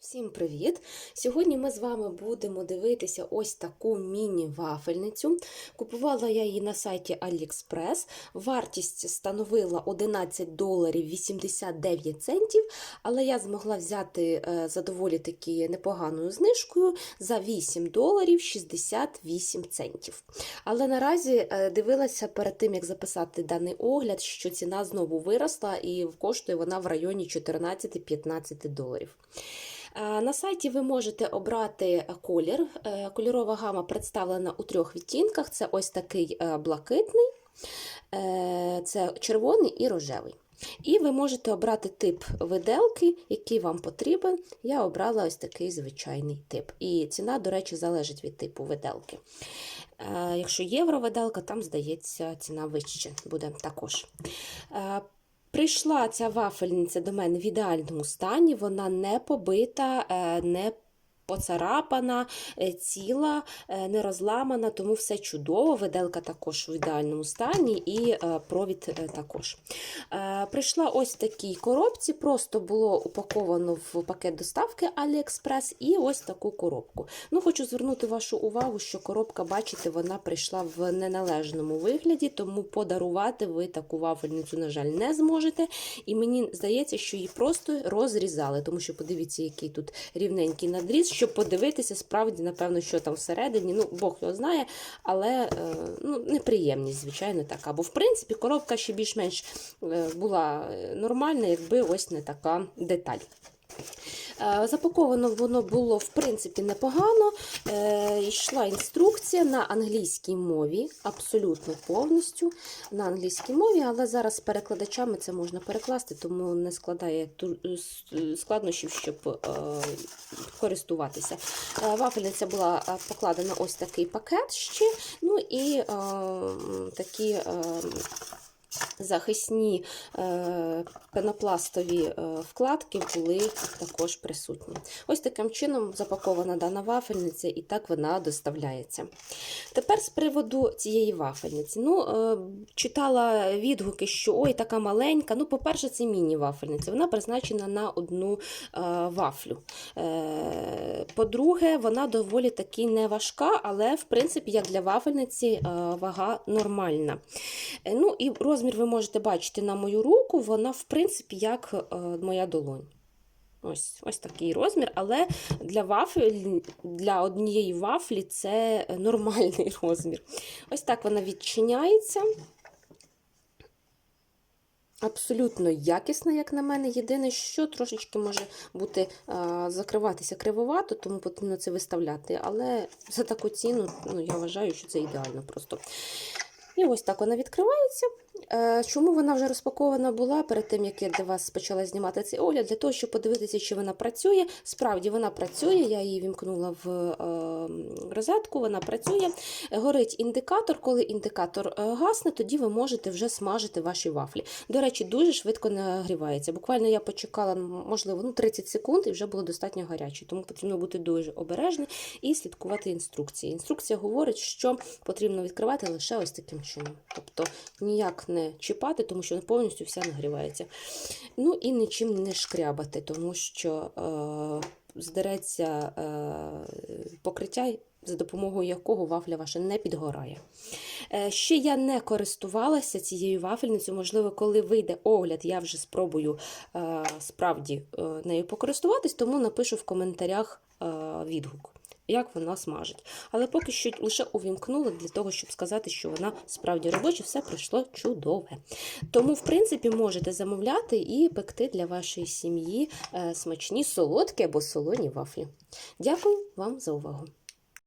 Всім привіт! Сьогодні ми з вами будемо дивитися ось таку міні-вафельницю. Купувала я її на сайті AliExpress. Вартість становила 11 доларів 89 центів, але я змогла взяти е, за доволі таки непоганою знижкою за 8 доларів 68 центів. Але наразі е, дивилася перед тим, як записати даний огляд, що ціна знову виросла і коштує вона в районі 14-15 доларів. Е, На сайті ви можете обрати колір. Е, Кольорова гама представлена у трьох відтінках: це ось такий е, блакитний, е, це червоний і рожевий. І ви можете обрати тип виделки, який вам потрібен. Я обрала ось такий звичайний тип. І ціна, до речі, залежить від типу виделки. Е, Якщо євровиделка, там, здається, ціна вище буде також. Прийшла ця вафельниця до мене в ідеальному стані, вона не побита, е, не поцарапана, е, ціла, е, не розламана, тому все чудово. Виделка також в ідеальному стані і е, провід е, також. Е, Прийшла ось в такій коробці, просто було упаковано в пакет доставки AliExpress і ось таку коробку. Ну, Хочу звернути вашу увагу, що коробка, бачите, вона прийшла в неналежному вигляді, тому подарувати ви таку вафельницю, на жаль, не зможете. І мені здається, що її просто розрізали, тому що подивіться, який тут рівненький надріз, щоб подивитися, справді, напевно, що там всередині. Ну, Бог його знає, але е, ну, неприємність, звичайно, така. Бо, в принципі, коробка ще більш-менш е, була нормальна, якби ось не така деталь. Е, Запаковано воно було в принципі непогано. Е, Йшла інструкція на англійській мові, абсолютно повністю на англійській мові, але зараз з перекладачами це можна перекласти, тому не складає складнощів, щоб е, користуватися. Е, Вафельниця була е, покладена ось такий пакет ще. Ну і е, такі. Захисні е, пенопластові е, вкладки були також присутні. Ось таким чином запакована дана вафельниця, і так вона доставляється. Тепер з приводу цієї вафельниці. Ну, е, читала відгуки, що ой, така маленька. Ну, по-перше, це міні-вафельниця. Вона призначена на одну вафлю. По-друге, вона доволі таки не важка, але, в принципі, як для вафельниці, вага нормальна. Ну і розмір ви можете бачити на мою руку, вона, в принципі, як е, моя долонь. Ось ось такий розмір, але для вафель, для однієї вафлі це нормальний розмір. Ось так вона відчиняється. Абсолютно якісна, як на мене. Єдине, що трошечки може бути а, закриватися кривовато, тому потрібно це виставляти. Але за таку ціну ну, я вважаю, що це ідеально просто. І ось так вона відкривається. Е, Чому вона вже розпакована була перед тим, як я для вас почала знімати цей огляд? Для того, щоб подивитися, чи вона працює. Справді вона працює, я її вімкнула в е, розетку, вона працює. Горить індикатор. Коли індикатор е, гасне, тоді ви можете вже смажити ваші вафлі. До речі, дуже швидко нагрівається. Буквально я почекала, можливо, ну, 30 секунд і вже було достатньо гаряче. Тому потрібно бути дуже обережним і слідкувати інструкції. Інструкція говорить, що потрібно відкривати лише ось таким чином. Тобто ніяк не чіпати, тому що повністю вся нагрівається. Ну і нічим не шкрябати, тому що е, здереться е, покриття, за допомогою якого вафля ваша не підгорає. Е, Ще я не користувалася цією вафельницею. Можливо, коли вийде огляд, я вже спробую е, справді е, нею покористуватись, тому напишу в коментарях е, відгук. Як вона смажить. Але поки що лише увімкнула для того, щоб сказати, що вона справді робоча, все пройшло чудове. Тому, в принципі, можете замовляти і пекти для вашої сім'ї е, смачні солодкі або солоні вафлі. Дякую вам за увагу!